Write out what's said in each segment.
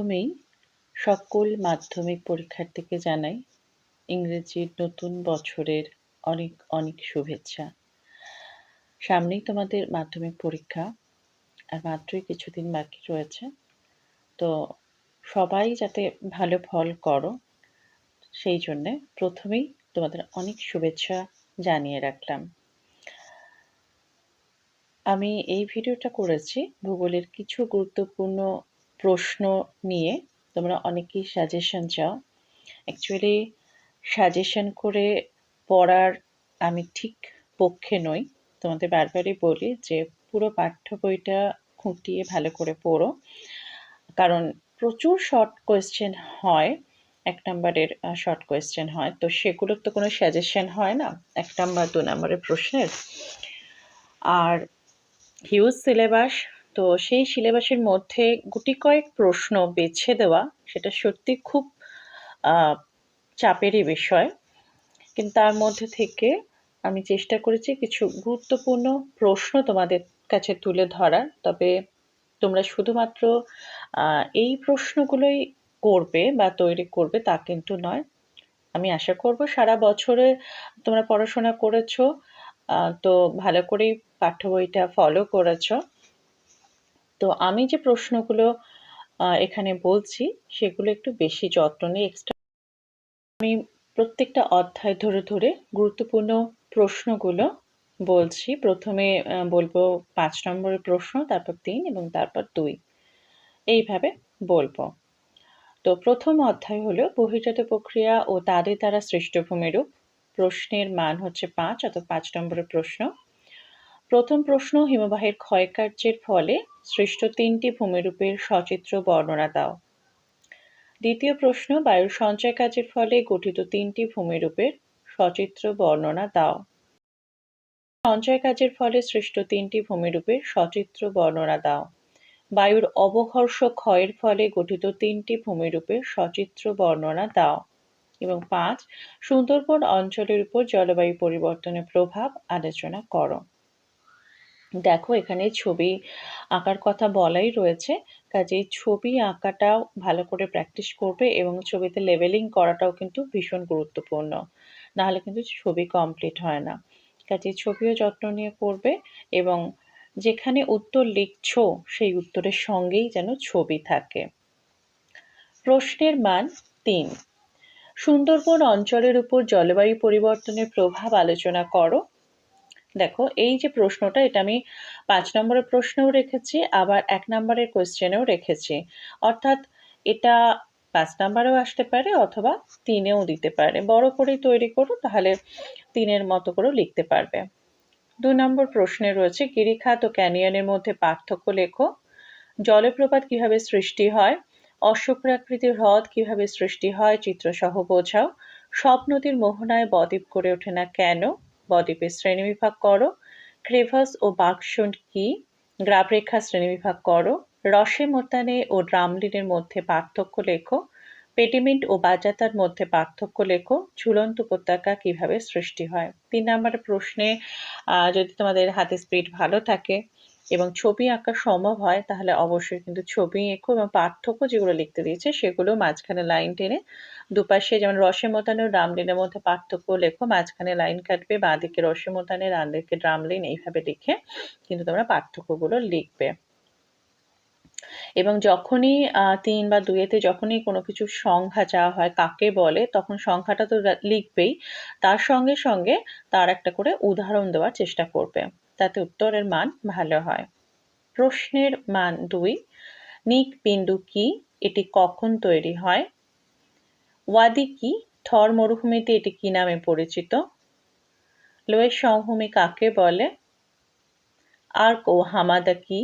প্রথমেই সকল মাধ্যমিক পরীক্ষার্থীকে জানাই ইংরেজির নতুন বছরের অনেক অনেক শুভেচ্ছা। সামনেই তোমাদের মাধ্যমিক পরীক্ষা, আর মাত্রই কিছুদিন বাকি রয়েছে। তো সবাই যাতে ভালো ফল করো, সেই জন্যে প্রথমেই তোমাদের অনেক শুভেচ্ছা জানিয়ে রাখলাম। আমি এই ভিডিওটা করেছি ভূগোলের কিছু গুরুত্বপূর্ণ প্রশ্ন নিয়ে তোমরা অনেকেই সাজেশন চাও। অ্যাকচুয়ালি সাজেশন করে পড়ার আমি ঠিক পক্ষে নই। তোমাদের বারবারই বলি যে পুরো পাঠ্য বইটা খুঁটিয়ে ভালো করে পড়ো। কারণ প্রচুর শর্ট কোয়েশ্চেন হয়, এক নম্বরের শর্ট কোয়েশ্চেন হয়। তো সেগুলোর তো কোনো সাজেশন হয় না, এক নম্বর দু নম্বরের প্রশ্নের। আর হিউজ সিলেবাস তো সেই সিলেবাসের মধ্যে গুটি কয়েক প্রশ্ন বেছে দেওয়া, সেটা সত্যি খুব চাপেরই বিষয়। কিন্তু তার মধ্যে থেকে আমি চেষ্টা করেছি কিছু গুরুত্বপূর্ণ প্রশ্ন তোমাদের কাছে তুলে ধরার। তবে তোমরা শুধুমাত্র এই প্রশ্নগুলোই করবে বা তৈরি করবে তা কিন্তু নয়। আমি আশা করব সারা বছরে তোমরা পড়াশোনা করেছ তো ভালো করেই পাঠ্য বইটা ফলো করেছ। তো আমি যে প্রশ্নগুলো এখানে বলছি, সেগুলো একটু বেশি যত্ন নিয়ে এক্সট্রা আমি প্রত্যেকটা অধ্যায় ধরে ধরে গুরুত্বপূর্ণ প্রশ্নগুলো বলছি। প্রথমে বলব পাঁচ নম্বরের প্রশ্ন, তারপর তিন এবং তারপর দুই। এইভাবে বলব। তো প্রথম অধ্যায় হলো, বহির্জাত প্রক্রিয়া ও তাদের দ্বারা সৃষ্ট ভূমিরূপ। প্রশ্নের মান হচ্ছে পাঁচ, অর্থাৎ পাঁচ নম্বরের প্রশ্ন। প্রথম প্রশ্ন হিমবাহের ক্ষয়কার্যের ফলে সৃষ্ট তিনটি ভূমিরূপের সচিত্র বর্ণনা দাও। দ্বিতীয় প্রশ্ন বায়ুর সঞ্চয় কাজের ফলে গঠিত তিনটি ভূমিরূপের সচিত্র বর্ণনা দাও। সঞ্চয় কাজের ফলে সৃষ্ট তিনটি ভূমিরূপের সচিত্র বর্ণনা দাও। বায়ুর অবঘর্ষ ক্ষয়ের ফলে গঠিত তিনটি ভূমিরূপের সচিত্র বর্ণনা দাও। এবং পাঁচ, সুন্দরবন অঞ্চলের উপর জলবায়ু পরিবর্তনের প্রভাব আলোচনা করো। দেখো এখানে ছবি আঁকার কথা বলাই রয়েছে। কাজেই ছবি আঁকাটাও ভালো করে প্র্যাকটিস করবে এবং ছবিতে লেভেলিং করাটাও কিন্তু ভীষণ গুরুত্বপূর্ণ। নাহলে কিন্তু ছবি কমপ্লিট হয় না। কাজেই ছবিও যত্ন নিয়ে করবে এবং যেখানে উত্তর লিখছ সেই উত্তরের সঙ্গেই যেন ছবি থাকে। প্রশ্নের মান তিন। সুন্দরবন অঞ্চলের উপর জলবায়ু পরিবর্তনের প্রভাব আলোচনা করো। দেখো, এই যে প্রশ্নটা, এটা আমি পাঁচ নম্বরের প্রশ্নেও রেখেছি, আবার এক নম্বরের কোয়েশ্চেনেও রেখেছি। অর্থাৎ এটা পাঁচ নাম্বারেও আসতে পারে অথবা তিনেও দিতে পারে। বড় করেই তৈরি করো, তাহলে তিনের মতো করেও লিখতে পারবে। দু নম্বর প্রশ্নে রয়েছে, গিরিখাত ও ক্যানিয়নের মধ্যে পার্থক্য লেখো। জলপ্রপাত কীভাবে সৃষ্টি হয়? অশ্বপ্রাকৃতির হ্রদ কীভাবে সৃষ্টি হয়? চিত্রসহ বোঝাও। সব নদীর মোহনায় বদ্বীপ করে ওঠে না কেন? বদ্বীপের শ্রেণীবিভাগ করো ক্রেভাস ও বাক্সুন্ড কি গ্রাবরেখা শ্রেণীবিভাগ করো রসে মোতানে ও ড্রামলিনের মধ্যে পার্থক্য লেখো পেটিমেন্ট ও বাজাতার মধ্যে পার্থক্য লেখো ঝুলন্ত উপত্যকা কীভাবে সৃষ্টি হয় তিন নম্বর প্রশ্নে যদি তোমাদের হাতে স্পিড ভালো থাকে এবং ছবি আঁকা সম্ভব হয়, তাহলে অবশ্যই কিন্তু ছবি এঁকো এবং পার্থক্য যেগুলো লিখতে দিয়েছে সেগুলো মাঝখানে লাইন টেনে দুপাশে যেমন রসে মোতানো রামলিনের মধ্যে পার্থক্য লেখো, মাঝখানে লাইন কাটবে বাঁ দিকে রসে মোতানে ডান দিকে ড্রামলিন এইভাবে লিখে কিন্তু তোমরা পার্থক্যগুলো লিখবে। এবং যখনই তিন বা দুইয়েতে যখনই কোনো কিছু সংখ্যা চাওয়া হয়, কাকে বলে, তখন সংখ্যাটা তো লিখবেই। তার সঙ্গে সঙ্গে তার একটা করে উদাহরণ দেওয়ার চেষ্টা করবে। তাতে উত্তরের মান ভালো হয়। প্রশ্নের মান দুই নিক বিন্দু কি? এটি কখন তৈরি হয়? ওয়াদি কি? থর মরুভূমিতে এটি কি নামে পরিচিত? লোয়ের সমভূমি কাকে বলে? আর্ক ও হামাদা কি?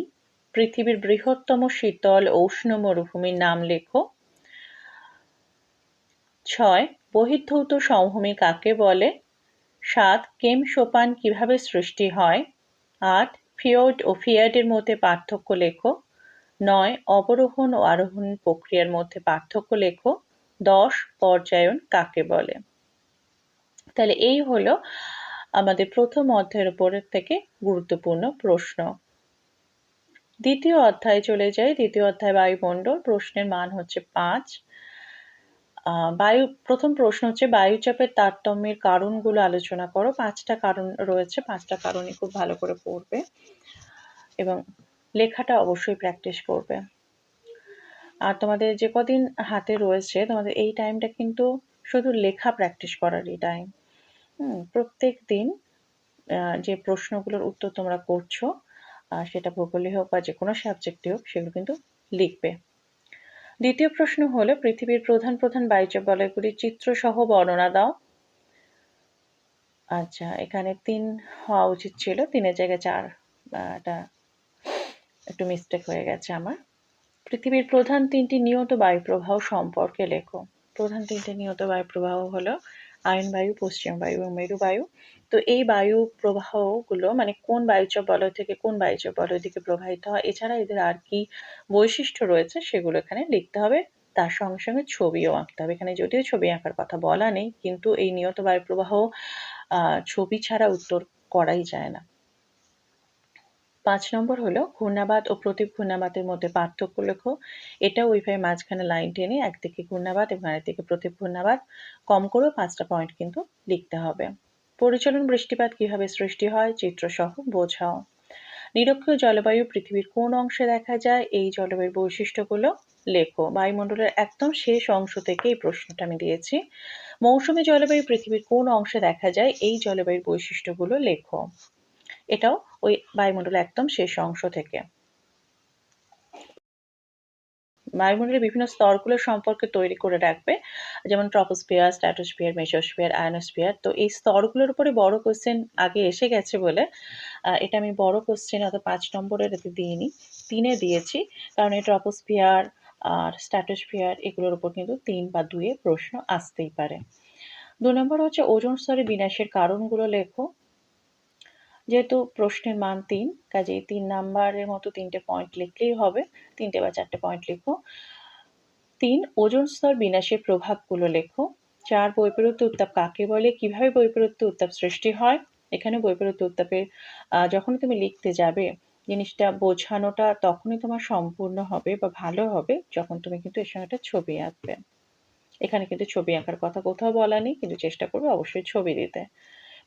পৃথিবীর বৃহত্তম শীতল উষ্ণ মরুভূমির নাম লেখো। ছয়, বহির্ধৌত সমভূমি কাকে বলে? সাত, কেম সোপান কীভাবে সৃষ্টি হয়? আট, ফিয়ড ও ফিয়ার্ডের মধ্যে পার্থক্য লেখো। নয়, অবরোহণ ও আরোহণ প্রক্রিয়ার মধ্যে পার্থক্য লেখো। দশ, পর্যায়ন কাকে বলে? তাহলে এই হলো আমাদের প্রথম অধ্যায়ের উপরের থেকে গুরুত্বপূর্ণ প্রশ্ন। দ্বিতীয় অধ্যায়ে চলে যাই। দ্বিতীয় অধ্যায় বায়ুমণ্ডল, প্রশ্নের মান হচ্ছে পাঁচ। বায়ু, প্রথম প্রশ্ন হচ্ছে বায়ুচাপের তারতম্যের কারণগুলো আলোচনা করো। পাঁচটা কারণ রয়েছে, পাঁচটা কারণই খুব ভালো করে পড়বে এবং লেখাটা অবশ্যই প্র্যাকটিস করবে। আর তোমাদের যে কদিন হাতে রয়েছে, তোমাদের এই টাইমটা কিন্তু শুধু লেখা প্র্যাকটিস করারই টাইম প্রত্যেক দিন যে প্রশ্নগুলোর উত্তর তোমরা করছ সেটা ভূগোলে হোক বা যে কোনো সাবজেক্টে হোক, সেগুলো কিন্তু লিখবে। দ্বিতীয় প্রশ্ন হলো, পৃথিবীর প্রধান প্রধান বায়ুচাপ বলয়গুলির চিত্র সহ বর্ণনা দাও। আচ্ছা এখানে তিন হওয়া উচিত ছিল, তিনের জায়গায় চার, এটা একটু মিস্টেক হয়ে গেছে আমার। পৃথিবীর প্রধান তিনটি নিয়ত বায়ু প্রবাহ সম্পর্কে লেখো। প্রধান তিনটি নিয়ত বায়ু প্রবাহ হলো আয়ন বায়ু, পশ্চিম বায়ু এবং মেরু বায়ু। তো এই বায়ু প্রবাহগুলো মানে কোন বায়ুচাপ বলয় থেকে কোন বায়ুচাপ বলয় দিকে প্রবাহিত হয়, এছাড়া এদের আর কি বৈশিষ্ট্য রয়েছে সেগুলো এখানে লিখতে হবে। তার সঙ্গে সঙ্গে ছবিও আঁকতে হবে। এখানে যদিও ছবি আঁকার কথা বলা নেই, কিন্তু এই নিয়ত বায়ু প্রবাহ ছবি ছাড়া উত্তর করাই যায় না। পাঁচ নম্বর হলো ঘূর্ণাবাদ ও প্রতীপ ঘূর্ণাবাদের মধ্যে পার্থক্য লেখো। এটা ওইভাবে মাঝখানে লাইন টেনে একদিকে ঘূর্ণাবাদ এবং আরেকদিকে প্রতীপ ঘূর্ণাবাদ। কম করেও পাঁচটা পয়েন্ট কিন্তু লিখতে হবে। পরিচলন বৃষ্টিপাত কীভাবে সৃষ্টি হয়, চিত্রসহ বোঝাও। নিরক্ষীয় জলবায়ু পৃথিবীর কোন অংশে দেখা যায়, এই জলবায়ুর বৈশিষ্ট্যগুলো লেখো। বায়ুমণ্ডলের একদম শেষ অংশ থেকে এই প্রশ্নটা আমি দিয়েছি। মৌসুমী জলবায়ু পৃথিবীর কোন অংশে দেখা যায়, এই জলবায়ুর বৈশিষ্ট্যগুলো লেখো। এটাও ওই বায়ুমণ্ডলের একদম শেষ অংশ থেকে। বায়ুমণ্ডলের বিভিন্ন স্তরগুলো সম্পর্কে তৈরি করে রাখবে, যেমন ট্রপোস্ফিয়ার স্ট্র্যাটোস্ফিয়ার মেসোস্ফিয়ার, আয়নোস্ফিয়ার। তো এই স্তরগুলোর উপরে বড় কোশ্চেন আগে এসে গেছে বলে এটা আমি বড় কোশ্চেন অত পাঁচ নম্বরের এতে দিইনি, তিনে দিয়েছি। কারণ এই ট্রপোস্ফিয়ার আর স্ট্র্যাটোস্ফিয়ার এগুলোর উপর কিন্তু তিন বা দুয়ে প্রশ্ন আসতেই পারে। দু নম্বর হচ্ছে ওজোন স্তরে বিনাশের কারণগুলো লেখো। যেহেতু প্রশ্নের মান তিন, কাজেই তিন নাম্বারের মতো তিনটে পয়েন্ট লিখলেই হবে। তিনটে বা চারটে পয়েন্ট লিখো। তিন, ওজন স্তর বিনাশের প্রভাবগুলো লেখো। চার, বৈপরীত্য উত্তাপ কাকে বলে? কীভাবে বৈপরীত্য উত্তাপ সৃষ্টি হয়? এখানে বৈপরীত্য উত্তাপের যখন তুমি লিখতে যাবে, জিনিসটা বোঝানোটা তখনই তোমার সম্পূর্ণ হবে বা ভালো হবে যখন তুমি কিন্তু এর সঙ্গে একটা ছবি আঁকবে। এখানে কিন্তু ছবি আঁকার কথা কোথাও বলা নেই, কিন্তু চেষ্টা করবে অবশ্যই ছবি দিতে।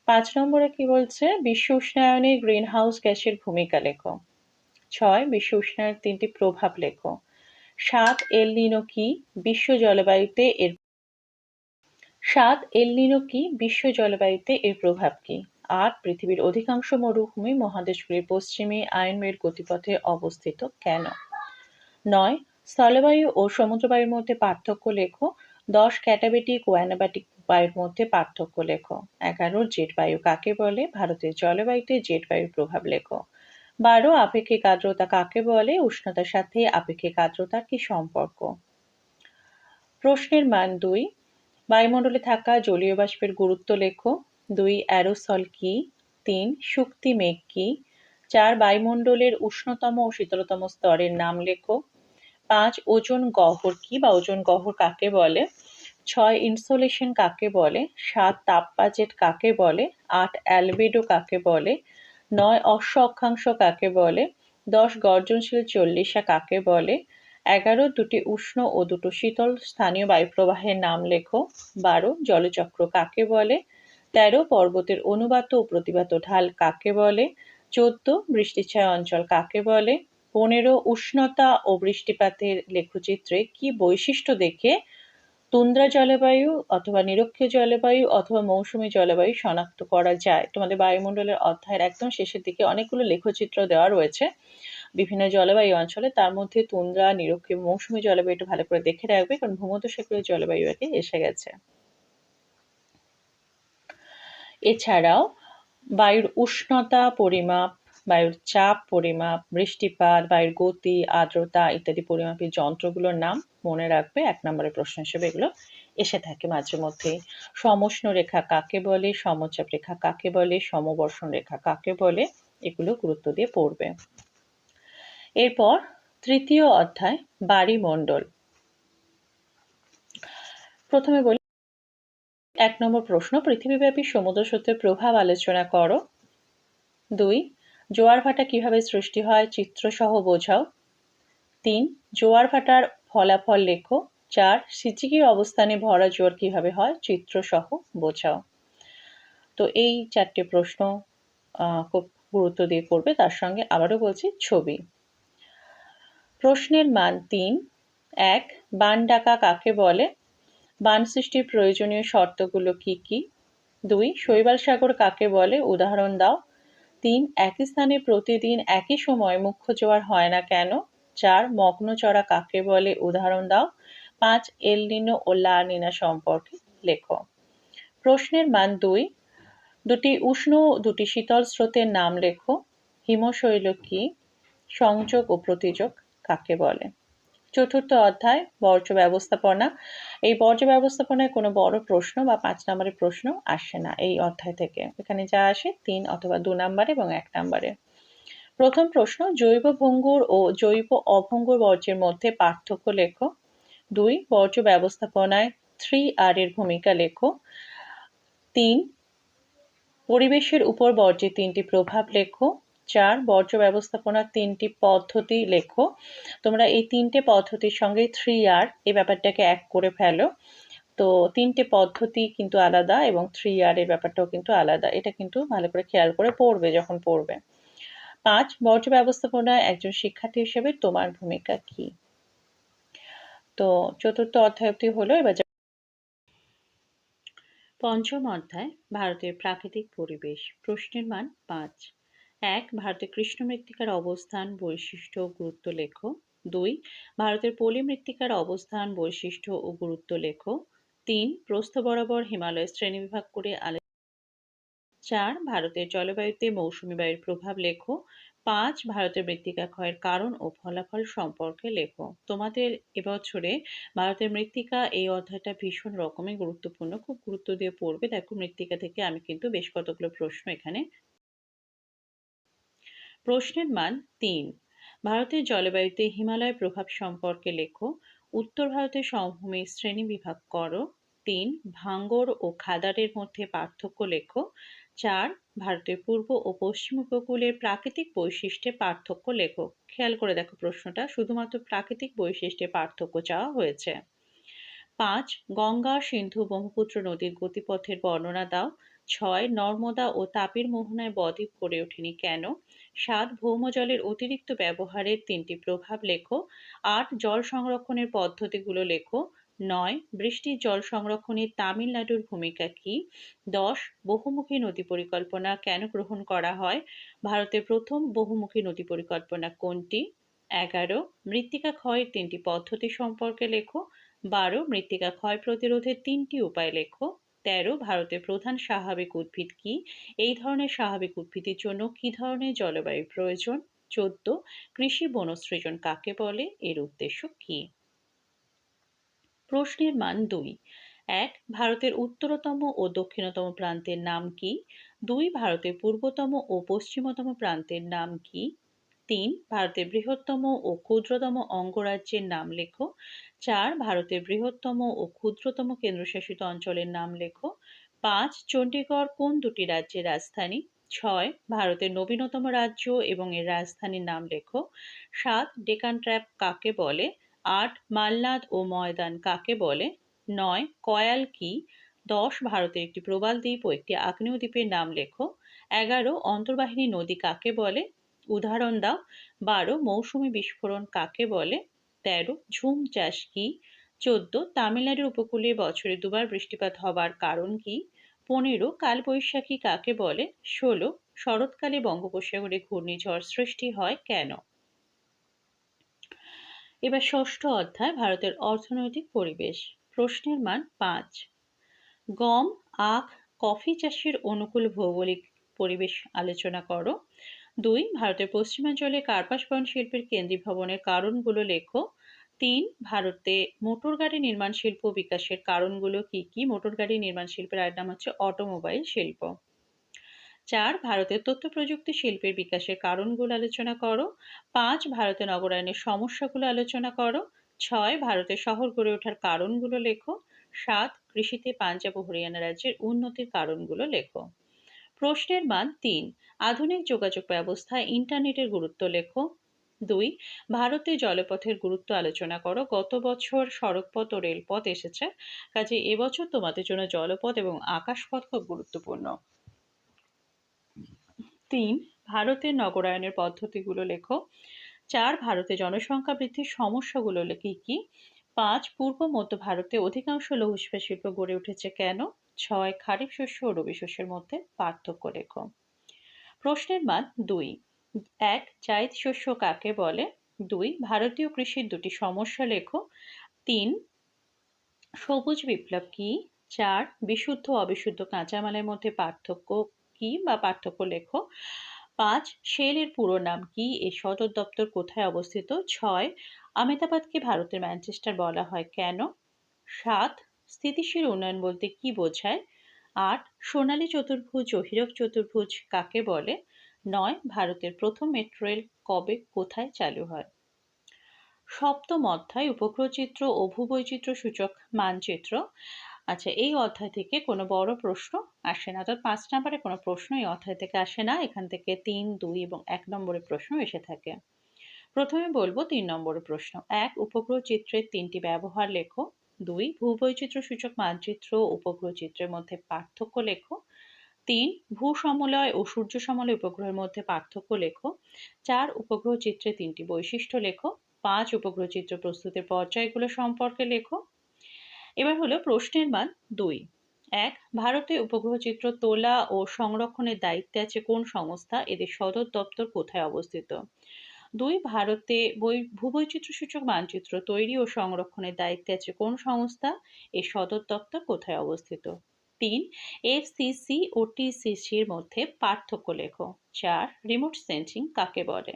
পাঁচ নম্বরে কি বলছে? বিশ্ব উষ্ণায়নে গ্রিন হাউস গ্যাসের ভূমিকা লেখো। ছয়, বিশ্ব উষ্ণায়নের তিনটি প্রভাব লেখো। সাত, এল নিনো কি? বিশ্ব জলবায়ুতে এর সাত, এল নিনো কি? বিশ্ব জলবায়ুতে এর প্রভাব কি? আট, পৃথিবীর অধিকাংশ মরুভূমি মহাদেশগুলির পশ্চিমে আয়নমের গতিপথে অবস্থিত কেন? নয়, স্থলবায়ু ও সমুদ্রবায়ুর মধ্যে পার্থক্য লেখো। দশ, ক্যাটাবেটিক ও অ্যানাবাটিক বায়ুর মধ্যে পার্থক্য লেখো। এগারো, জেট বায়ু কাকে বলে? ভারতের জলবায়ুতে জেট বায়ুর প্রভাব লেখো। বারো, আপেক্ষিক আর্দ্রতা কাকে বলে? উষ্ণতার সাথে আপেক্ষিক আর্দ্রতার কি সম্পর্ক? প্রশ্নের মান দুই, বায়ুমণ্ডলে থাকা জলীয় বাষ্পের গুরুত্ব লেখো। দুই, অ্যারোসল কি? তিন, শুক্তি মেঘ কি? চার, বায়ুমণ্ডলের উষ্ণতম ও শীতলতম স্তরের নাম লেখো। পাঁচ, ওজন গহ্বর কি বা ওজন গহ্বর কাকে বলে? ছয় ইনসোলেশন কাকে বলে? সাত তাপবাজেট কাকে বলে? আট অ্যালবেডো কাকে বলে? নয় অশ্ব অক্ষাংশ কাকে বলে? দশ গর্জনশীল চল্লিশা কাকে বলে? এগারো দুটি উষ্ণ ও দুটো শীতল স্থানীয় বায়ুপ্রবাহের নাম লেখো। বারো জলচক্র কাকে বলে? তেরো পর্বতের অনুবাত ও প্রতিবাত ঢাল কাকে বলে? চোদ্দ বৃষ্টিছায়া অঞ্চল কাকে বলে? পনেরো উষ্ণতা ও বৃষ্টিপাতের লেখচিত্রে কি বৈশিষ্ট্য দেখে তুন্দ্রা জলবায়ু অথবা নিরক্ষীয় জলবায়ু অথবা মৌসুমি জলবায়ু শনাক্ত করা যায়। তোমাদের বায়ুমণ্ডলের অধ্যায়ের একদম শেষের দিকে অনেকগুলো লেখচিত্র দেওয়া রয়েছে। বিভিন্ন জলবায়ু অঞ্চলে তার মধ্যে তুন্দ্রা, নিরক্ষীয় মৌসুমী জলবায়ুটা ভালো করে দেখে রাখবে, কারণ ভূমধ্যসাগরীয় জলবায়ু আগে এসে গেছে। এছাড়াও বায়ুর উষ্ণতা পরিমাপ, বায়ুর চাপ পরিমাপ, বৃষ্টিপাত, বায়ুর গতি, আর্দ্রতা ইত্যাদি পরিমাপের যন্ত্রগুলোর নাম মনে রাখবে, এক নম্বরের প্রশ্ন হিসেবে এগুলো এসে থাকে মাঝে মধ্যে সমষ্ণ রেখা কাকে বলে, সমচাপ রেখা কাকে বলে, সমবর্ষণ রেখা কাকে বলে, এগুলো গুরুত্ব দিয়ে পড়বে। এরপর তৃতীয় অধ্যায়, বাড়িমণ্ডল। প্রথমে বলি, এক নম্বর প্রশ্ন, পৃথিবীব্যাপী সমুদ্র স্রোতের প্রভাব আলোচনা করো। দুই, জোয়ার ভাটা কীভাবে সৃষ্টি হয় চিত্রসহ বোঝাও। তিন, জোয়ার ভাটার ফলাফল লেখো। চার সিচিকির অবস্থানে ভরা জোয়ার কীভাবে হয়? চিত্রসহ বোঝাও। তো এই চারটে প্রশ্ন খুব গুরুত্ব দিয়ে করবে। তার সঙ্গে আবারও বলছি ছবি। প্রশ্নের মান তিন। এক, বান ডাকা কাকে বলে? বান সৃষ্টির প্রয়োজনীয় শর্তগুলো কি কি? দুই, শৈবাল সাগর কাকে বলে? উদাহরণ দাও। তিন, একই স্থানে প্রতিদিন একই সময় মুখ্য জোয়ার হয় না কেন? চার মগ্ন চড়া কাকে বলে? উদাহরণ দাও। পাঁচ, এল নিনো ও লা নিনা সম্পর্কে লেখো। প্রশ্নের মান দুই। দুটি উষ্ণ দুটি শীতল স্রোতের নাম লেখো। হিমশৈল কি? সংযোগ ও প্রতিযোগ কাকে বলে? চতুর্থ অধ্যায়, বর্জ্য ব্যবস্থাপনা। এই বর্জ্য ব্যবস্থাপনায় কোনো বড় প্রশ্ন বা পাঁচ নম্বরের প্রশ্ন আসে না এই অধ্যায় থেকে। এখানে যা আসে তিন অথবা দু নম্বরে এবং এক নম্বরে। প্রথম প্রশ্ন, জৈব ভঙ্গুর ও জৈব অভঙ্গুর বর্জ্যের মধ্যে পার্থক্য লেখো। দুই, বর্জ্য ব্যবস্থাপনায় থ্রি আর এর ভূমিকা লেখো। তিন, পরিবেশের উপর বর্জ্যের তিনটি প্রভাব লেখো। চার, বর্জ্য ব্যবস্থাপনার তিনটি পদ্ধতি লেখো। তোমরা এই তিনটে পদ্ধতির সঙ্গে থ্রি আর এই ব্যাপারটাকে এক করে ফেলো। তো তিনটে পদ্ধতি কিন্তু আলাদা এবং থ্রি আর এর ব্যাপারটাও কিন্তু আলাদা। এটা কিন্তু ভালো করে খেয়াল করে পড়বে যখন পড়বে। পাঁচ বর্জ্য ব্যবস্থাপনায় একজন শিক্ষার্থী হিসেবে তোমার ভূমিকা কি? তো চতুর্থ অধ্যায় অব্দি হলো এবার পঞ্চম অধ্যায়, ভারতের প্রাকৃতিক পরিবেশ, প্রশ্নের মান পাঁচ। এক ভারতের কৃষ্ণ মৃত্তিকার অবস্থান, বৈশিষ্ট্য গুরুত্ব লেখো। দুই, ভারতের পলি মৃত্তিকার অবস্থান, বৈশিষ্ট্য ও গুরুত্ব লেখো। তিন, প্রস্থ বরাবর হিমালয় শ্রেণীবিভাগ করে চার, ভারতের জলবায়ুতে মৌসুমী বায়ুর প্রভাব লেখো। পাঁচ, ভারতের মৃত্তিকা ক্ষয়ের কারণ ও ফলাফল সম্পর্কে লেখো। তোমাদের এবছরে ভারতের মৃত্তিকা এই অধ্যায়টা ভীষণ রকমের গুরুত্বপূর্ণ। খুব গুরুত্ব দিয়ে পড়বে। দেখো, মৃত্তিকা থেকে আমি কিন্তু বেশ কতগুলো প্রশ্ন এখানে প্রশ্নের মান তিন, ভারতের জলবায়ুতে হিমালয় প্রভাব সম্পর্কে লেখো। উত্তর ভারতের সমভূমি শ্রেণি বিভাগ করো। তিন, ভাঙ্গর ও খাদারের মধ্যে পার্থক্য লেখো। চার, ভারতের পূর্ব ও পশ্চিম উপকূলের প্রাকৃতিক বৈশিষ্ট্যে পার্থক্য লেখো খেয়াল করে দেখো প্রশ্নটা, শুধুমাত্র প্রাকৃতিক বৈশিষ্ট্যে পার্থক্য চাওয়া হয়েছে। পাঁচ, গঙ্গা, সিন্ধু, ব্রহ্মপুত্র নদীর গতিপথের বর্ণনা দাও। ছয়, নর্মদা ও তাপির মোহনায় বদ্বীপ গড়ে ওঠেনি কেন? সাত, ভৌমজলের অতিরিক্ত ব্যবহারের তিনটি প্রভাব লেখো। আট, জল সংরক্ষণের পদ্ধতিগুলো লেখো। নয় বৃষ্টির জল সংরক্ষণে তামিলনাড়ুর ভূমিকা কি? দশ, বহুমুখী নদী পরিকল্পনা কেন গ্রহণ করা হয়? ভারতের প্রথম বহুমুখী নদী পরিকল্পনা কোনটি? এগারো, মৃত্তিকা ক্ষয়ের তিনটি পদ্ধতি সম্পর্কে লেখো। বারো, মৃত্তিকা ক্ষয় প্রতিরোধের তিনটি উপায় লেখো। তেরো, ভারতের প্রধান স্বাভাবিক উদ্ভিদ কি? এই ধরনের স্বাভাবিক উদ্ভিদের জন্য কি ধরনের জলবায়ু প্রয়োজন? চোদ্দ, কৃষি বনসৃজন কাকে বলে? এর উদ্দেশ্য কি? প্রশ্নের মান দুই। এক, ভারতের উত্তরতম ও দক্ষিণতম প্রান্তের নাম কি? দুই, ভারতের পূর্বতম ও পশ্চিমতম প্রান্তের নাম কি? তিন, ভারতের বৃহত্তম ও ক্ষুদ্রতম অঙ্গরাজ্যের নাম লেখো। চার, ভারতের বৃহত্তম ও ক্ষুদ্রতম কেন্দ্রশাসিত অঞ্চলের নাম লেখো। পাঁচ চণ্ডীগড় কোন দুটি রাজ্যের রাজধানী? ছয়, ভারতের নবীনতম রাজ্য এবং এর রাজধানীর নাম লেখো। সাত ডেকান ট্র্যাপ কাকে বলে? আট মালনাদ ও ময়দান কাকে বলে? নয়, কয়াল কি? দশ ভারতের একটি প্রবাল দ্বীপ ও একটি আগ্নেয় দ্বীপের নাম লেখো। এগারো, অন্তর্বাহিনী নদী কাকে বলে? উদাহরণ দাও। বারো, মৌসুমি বিস্ফোরণ কাকে বলে? তেরো, ঝুম চাষ কি? চোদ্দ, তামিলনাড়ুর উপকূলে বছরে দুবার বৃষ্টিপাত হবার কারণ কি? পনেরো, কালবৈশাখী কাকে বলে? ষোলো, শরৎকালে বঙ্গোপসাগরে ঘূর্ণিঝড় সৃষ্টি হয় কেন? এবার ষষ্ঠ অধ্যায়, ভারতের অর্থনৈতিক পরিবেশ। প্রশ্নের মান পাঁচ। গম, আখ, কফি চাষের অনুকূল ভৌগোলিক পরিবেশ আলোচনা করো। দুই, ভারতের পশ্চিমাঞ্চলে কার্পাস বন শিল্পের কেন্দ্রীভবনের কারণগুলো লেখো। তিন, ভারতে মোটর গাড়ি নির্মাণ শিল্প বিকাশের কারণগুলো কি কি? মোটর গাড়ি নির্মাণ শিল্পের আরেক নাম হচ্ছে অটোমোবাইল শিল্প। চার, ভারতের তথ্য প্রযুক্তি শিল্পের বিকাশের কারণগুলো আলোচনা করো। পাঁচ, ভারতের নগরায়নের সমস্যাগুলো আলোচনা করো। ছয়, ভারতের শহর গড়ে ওঠার কারণগুলো লেখো। সাত, কৃষিতে পাঞ্জাব ও হরিয়ানা রাজ্যের উন্নতির কারণগুলো লেখো। প্রশ্নের মান তিন, আধুনিক যোগাযোগ ব্যবস্থায় ইন্টারনেটের গুরুত্ব লেখো। দুই, ভারতে জলপথের গুরুত্ব আলোচনা করো। গত বছর সড়কপথ ও রেলপথ এসেছে। কাজে এবছর তোমাদের জন্য জলপথ এবং আকাশপথ খুব গুরুত্বপূর্ণ। তিন, ভারতের নগরায়নের পদ্ধতিগুলো লেখো। চার, ভারতে জনসংখ্যা বৃদ্ধির সমস্যাগুলো কী কী? পাঁচ, পূর্ব মধ্য ভারতে অধিকাংশ ইস্পাত শিল্প গড়ে উঠেছে কেন? ছয়, খারিফ শস্য ও রবি শস্যের মধ্যে পার্থক্য লেখো। প্রশ্নের মান দুই। এক, জায়দ শস্য কাকে বলে? দুই, ভারতীয় কৃষির দুটি সমস্যা লেখো। তিন, সবুজ বিপ্লব কি? চার, বিশুদ্ধ অবিশুদ্ধ কাঁচামালের মধ্যে পার্থক্য কি বা পার্থক্য লেখো? পাঁচ শেলের পুরো নাম কি? এর সদর দপ্তর কোথায় অবস্থিত? ছয় আমেদাবাদকে ভারতের ম্যানচেস্টার বলা হয় কেন? সাত, স্থিতিশীল উন্নয়ন বলতে কি বোঝায়? আট, সোনালী চতুর্ভুজ ও হীরক চতুর্ভুজ কাকে বলে? নয়, ভারতের প্রথম মেট্রো রেল কবে, কোথায় চালু হয়? সপ্তম অধ্যায় উপগ্রহচিত্র ও ভূবৈচিত্র্য সূচক মানচিত্র। আচ্ছা এই অধ্যায় থেকে কোনো বড় প্রশ্ন আসে না। অর্থাৎ পাঁচ নম্বরে কোনো প্রশ্ন এই অধ্যায় থেকে আসে না। এখান থেকে তিন, দুই এবং এক নম্বরের প্রশ্ন এসে থাকে। প্রথমে বলব তিন নম্বরের প্রশ্ন। এক, উপগ্রহ চিত্রের তিনটি ব্যবহার লেখো। দুই ভূবৈচিত্র্য সূচক মানচিত্র উপগ্রহ চিত্রের মধ্যে পার্থক্য লেখো। তিন ভূ সমলয় ও সূর্য সমলয় উপগ্রহের মধ্যে পার্থক্য লেখো। চার, উপগ্রহ চিত্রে তিনটি বৈশিষ্ট্য লেখো। পাঁচ, উপগ্রহ চিত্র প্রস্তুতের পর্যায়গুলো সম্পর্কে লেখো। এবার হলো প্রশ্নের মান দুই। এক, ভারতে উপগ্রহ চিত্র তোলা ও সংরক্ষণের দায়িত্বে আছে কোন সংস্থা? এদের সদর দপ্তর কোথায় অবস্থিত? দুই, ভারতে ভূবৈচিত্র্য সূচক মানচিত্র তৈরি ও সংরক্ষণের দায়িত্বে আছে কোন সংস্থা? এর সদর দপ্তর কোথায় অবস্থিত? তিন এফসিসি ও টিসিসির মধ্যে পার্থক্য লেখো। চার, রিমোট সেন্সিং কাকে বলে?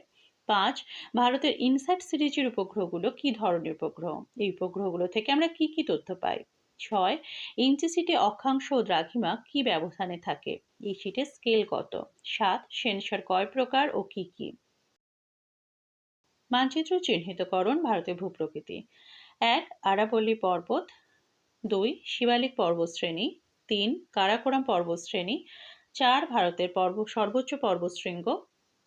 পাঁচ, ভারতের ইনস্যাট সিরিজের উপগ্রহগুলো কি ধরনের উপগ্রহ? এই উপগ্রহগুলো থেকে আমরা কি কি তথ্য পাই? ছয় ইঞ্চি সিটে অক্ষাংশ ও দ্রাঘিমা কি ব্যবধানে থাকে? এই সিটের স্কেল কত? সাত সেন্সর কয় প্রকার ও কি কি? মানচিত্র চিহ্নিতকরণ ভারতের ভূপ্রকৃতি। এক, আরাবল্লী পর্বত। দুই, শিবালিক পর্বতশ্রেণী। তিন, কারাকোরাম পর্বতশ্রেণী। চার, ভারতের পর্ব, সর্বোচ্চ পর্বতশৃঙ্গ।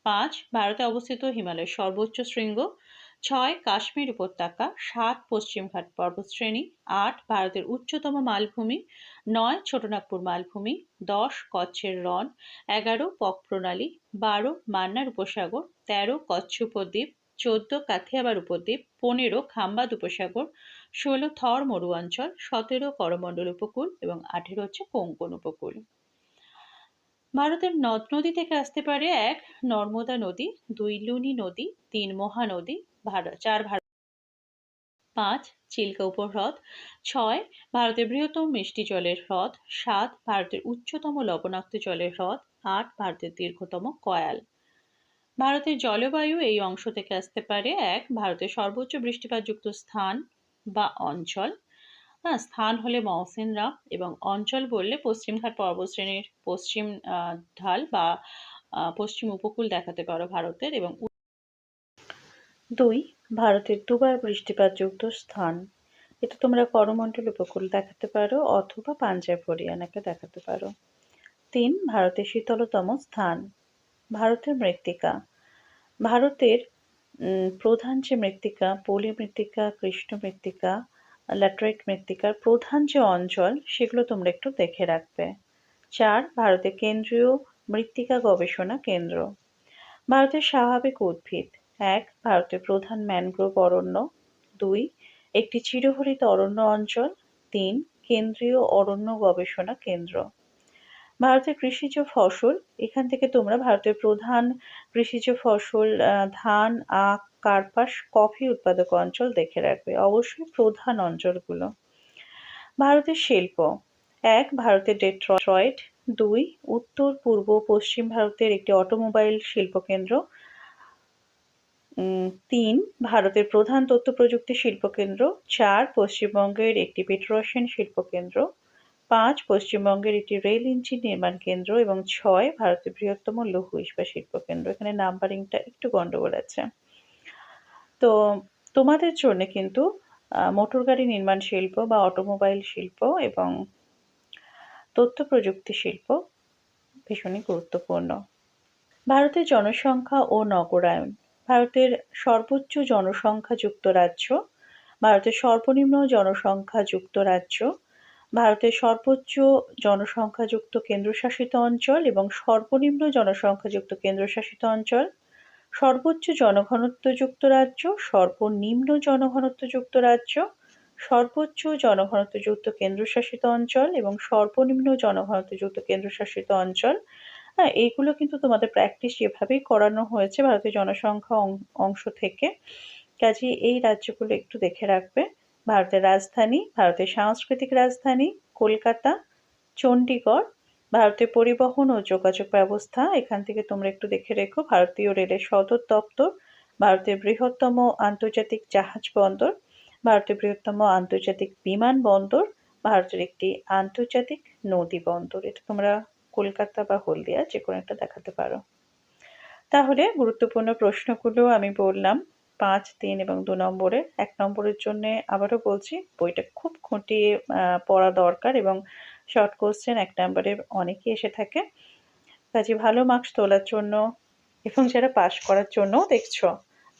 পাঁচ, ভারতে অবস্থিত হিমালয়ের সর্বোচ্চ শৃঙ্গ, ছয়, কাশ্মীর উপত্যকা, সাত পশ্চিমঘাট পর্বতশ্রেণী, আট, ভারতের উচ্চতম মালভূমি, নয়, ছোটনাগপুর মালভূমি, দশ, কচ্ছের রন, এগারো, পক প্রণালী, বারো, মান্নার উপসাগর, তেরো, কচ্ছ উপদ্বীপ, চোদ্দ, কাথিয়াবার উপদ্বীপ, পনেরো, খাম্বাদ উপসাগর, ষোলো, থর মরু অঞ্চল, সতেরো, করমণ্ডল উপকূল এবং আঠেরো হচ্ছে কোঙ্কন উপকূল। ভারতের নদ নদী থেকে আসতে পারে এক নর্মদা নদী, দুই লুনি নদী, তিন মহানদী ভারত চার ভারত পাঁচ চিল্কা উপহ্রদ, ছয় ভারতের বৃহত্তম মিষ্টি জলের হ্রদ, সাত ভারতের উচ্চতম লবণাক্ত জলের হ্রদ, আট ভারতের দীর্ঘতম কয়াল। ভারতের জলবায়ু এই অংশ থেকে আসতে পারে এক ভারতের সর্বোচ্চ বৃষ্টিপাতযুক্ত স্থান বা অঞ্চল হ্যাঁ স্থান হলে মহসিনরা এবং অঞ্চল বললে পশ্চিমঘাট পর্বতশ্রেণীর পশ্চিম ঢাল বা পশ্চিম উপকূল দেখাতে পারো ভারতের এবং দুই, ভারতের দুবার বৃষ্টিপাতযুক্ত স্থান। এটা তোমরা করমণ্ডল উপকূল দেখাতে পারো অথবা পাঞ্জাব, হরিয়ানাকে দেখাতে পারো। তিন, ভারতের শীতলতম স্থান, ভারতের মৃত্তিকা। ভারতের প্রধান যে মৃত্তিকা, পলি মৃত্তিকা, কৃষ্ণ মৃত্তিকা ল্যাটেরাইট মৃত্তিকার প্রধান যে অঞ্চল, সেগুলো তোমরা একটু দেখে রাখবে। চার, ভারতের কেন্দ্রীয় মৃত্তিকা গবেষণা কেন্দ্র। ভারতের স্বাভাবিক উদ্ভিদ। এক, ভারতের প্রধান ম্যানগ্রোভ অরণ্য। দুই, একটি চিরহরিত অরণ্য অঞ্চল। তিন, কেন্দ্রীয় অরণ্য গবেষণা কেন্দ্র। ভারতের কৃষিজ ফসল, এখান থেকে তোমরা ভারতের প্রধান কৃষিজ ফসল ধান, আখ কার্পাস কফি উৎপাদক অঞ্চল দেখে রাখবে। অবশ্যই প্রধান অঞ্চলগুলো। ভারতের শিল্প। এক, ভারতের ডেট্রয়েড। দুই, উত্তর, পূর্ব, পশ্চিম ভারতের একটি অটোমোবাইল শিল্পকেন্দ্র। তিন, ভারতের প্রধান তথ্য প্রযুক্তি শিল্পকেন্দ্র। চার, পশ্চিমবঙ্গের একটি পেট্রোশিয়ান শিল্পকেন্দ্র। পাঁচ, পশ্চিমবঙ্গের একটি রেল ইঞ্জিন নির্মাণ কেন্দ্র। এবং ছয়, ভারতের বৃহত্তম লৌহ ইস্পাত শিল্পকেন্দ্র। এখানে নাম্বারিংটা একটু গন্ডগোল আছে। তো তোমাদের জন্য কিন্তু মোটর গাড়ি নির্মাণ শিল্প বা অটোমোবাইল শিল্প এবং তথ্য প্রযুক্তি শিল্প ভীষণই গুরুত্বপূর্ণ। ভারতের জনসংখ্যা ও নগরায়ন, ভারতের সর্বোচ্চ জনসংখ্যা যুক্ত রাজ্য, ভারতের সর্বনিম্ন জনসংখ্যা যুক্ত রাজ্য, ভারতের সর্বোচ্চ জনসংখ্যাযুক্ত কেন্দ্রশাসিত অঞ্চল এবং সর্বনিম্ন জনসংখ্যাযুক্ত কেন্দ্রশাসিত অঞ্চল। সর্বোচ্চ জনঘনত্বযুক্ত রাজ্য, সর্বনিম্ন জনঘনত্বযুক্ত রাজ্য, সর্বোচ্চ জনঘনত্বযুক্ত কেন্দ্রশাসিত অঞ্চল এবং সর্বনিম্ন জনঘনত্বযুক্ত কেন্দ্রশাসিত অঞ্চল। হ্যাঁ এইগুলো কিন্তু তোমাদের প্র্যাকটিস এভাবেই করানো হয়েছে ভারতের জনসংখ্যা অংশ থেকে। কাজে এই রাজ্যগুলো একটু দেখে রাখবে। ভারতের রাজধানী, ভারতের সাংস্কৃতিক রাজধানী, কলকাতা চণ্ডীগড় ভারতীয় পরিবহন ও যোগাযোগ ব্যবস্থা, এখান থেকে তোমরা একটু দেখে রেখো, ভারতীয় রেলের সদর দপ্তর, ভারতের বৃহত্তম আন্তর্জাতিক জাহাজ বন্দর, ভারতের বৃহত্তম আন্তর্জাতিক বিমানবন্দর ভারতের একটি আন্তর্জাতিক নদী বন্দর। এটা তোমরা কলকাতা বা হলদিয়া যে কোনো একটা দেখাতে পারো। তাহলে গুরুত্বপূর্ণ প্রশ্নগুলো আমি বললাম পাঁচ, তিন এবং দু নম্বরের এক নম্বরের জন্য আবারও বলছি, বইটা খুব খুঁটিয়ে পড়া দরকার এবং শর্ট কোশ্চেন এক নম্বরে অনেকেই এসে থাকে। কাজে ভালো মার্কস তোলার জন্য এবং যারা পাশ করার জন্যও দেখছ,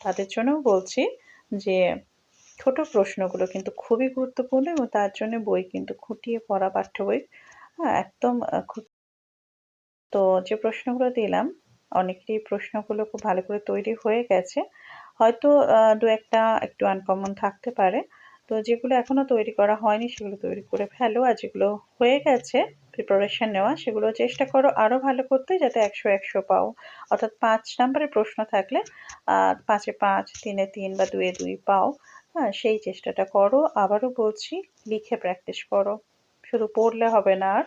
তাদের জন্যও বলছি যে, ছোট প্রশ্নগুলো কিন্তু খুবই গুরুত্বপূর্ণ এবং তার জন্য বই কিন্তু খুঁটিয়ে পড়া পাঠ্য বই। হ্যাঁ একদম তো যে প্রশ্নগুলো দিলাম, অনেকেরই প্রশ্নগুলো খুব ভালো করে তৈরি হয়ে গেছে। হয়তো দু একটা একটু আনকমন থাকতে পারে। তো যেগুলো এখনও তৈরি করা হয়নি, সেগুলো তৈরি করে ফেলো। আর যেগুলো হয়ে গেছে প্রিপারেশান নেওয়া, সেগুলো চেষ্টা করো আরও ভালো করতে, যাতে একশো একশো পাও। অর্থাৎ পাঁচ নাম্বারের প্রশ্ন থাকলে পাঁচে পাঁচ, তিনে তিন বা দুয়ে দুই পাও। হ্যাঁ সেই চেষ্টাটা করো। আবারও বলছি, লিখে প্র্যাকটিস করো। শুধু পড়লে হবে না আর।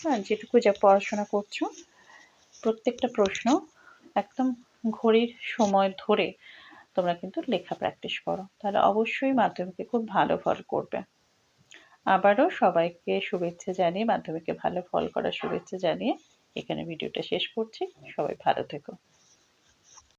হ্যাঁ যেটুকু যা পড়াশোনা করছ, প্রত্যেকটা প্রশ্ন একদম ঘড়ির সময় ধরে তোমরা কিন্তু লেখা প্র্যাকটিস করো। তাহলে অবশ্যই মাধ্যমিকে খুব ভালো ফল করবে। আবারও সবাইকে শুভেচ্ছা জানিয়ে, মাধ্যমিকে ভালো ফল করার শুভেচ্ছা জানিয়ে এখানে ভিডিওটা শেষ করছি। সবাই ভালো থেকো।